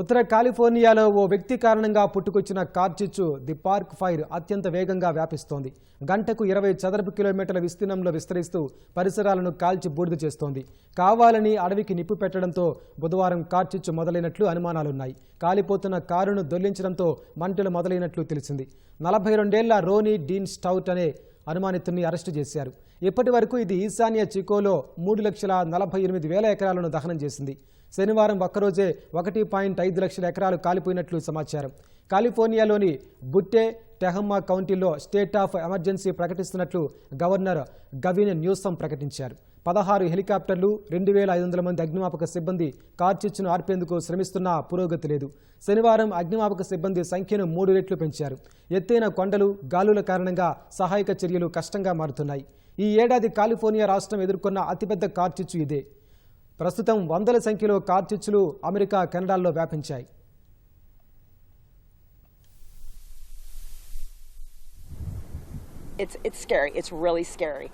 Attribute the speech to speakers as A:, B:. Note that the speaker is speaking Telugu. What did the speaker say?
A: ఉత్తర కాలిఫోర్నియాలో ఓ వ్యక్తి కారణంగా పుట్టుకొచ్చిన కార్చిచ్చు ది పార్క్ ఫైర్ అత్యంత వేగంగా వ్యాపిస్తోంది. గంటకు ఇరవై చదరపు కిలోమీటర్ల విస్తీర్ణంలో విస్తరిస్తూ పరిసరాలను కాల్చి బూడిద చేస్తోంది. కావాలని అడవికి నిప్పు పెట్టడంతో బుధవారం కార్చిచ్చు మొదలైనట్లు అనుమానాలున్నాయి. కాలిపోతున్న కారును దొల్లించడంతో మంటలు మొదలైనట్లు తెలిసింది. నలభై రెండేళ్ళ రోనీ డీన్ స్టౌట్ అనే అనుమానితుడిని అరెస్టు చేశారు. ఇప్పటి వరకు ఇది ఈశాన్య చికోలో మూడు లక్షల నలభై ఎనిమిది వేల ఎకరాలను దహనం చేసింది. శనివారం ఒక్కరోజే ఒకటి పాయింట్ ఐదు లక్షల ఎకరాలు కాలిపోయినట్లు సమాచారం. కాలిఫోర్నియాలోని బుట్టే టెహమ్మా కౌంటీలో స్టేట్ ఆఫ్ ఎమర్జెన్సీ ప్రకటిస్తున్నట్లు గవర్నర్ గవిన్ న్యూసం ప్రకటించారు. పదహారు హెలికాప్టర్లు రెండు వేల ఐదు వందల మంది అగ్నిమాపక సిబ్బంది కార్చిచ్చును ఆర్పేందుకు శ్రమిస్తున్నా పురోగతి లేదు. శనివారం అగ్నిమాపక సిబ్బంది సంఖ్యను మూడు రెట్లు పెంచారు. ఎత్తైన కొండలు గాలుల కారణంగా సహాయక చర్యలు కష్టంగా మారుతున్నాయి. ఈ ఏడాది కాలిఫోర్నియా రాష్ట్రం ఎదుర్కొన్న అతిపెద్ద కార్చిచ్చు ఇదే. ప్రస్తుతం వందల సంఖ్యలో కార్చిచ్చులు అమెరికా కెనడాల్లో వ్యాపించాయి.
B: It's it's scary. It's really scary.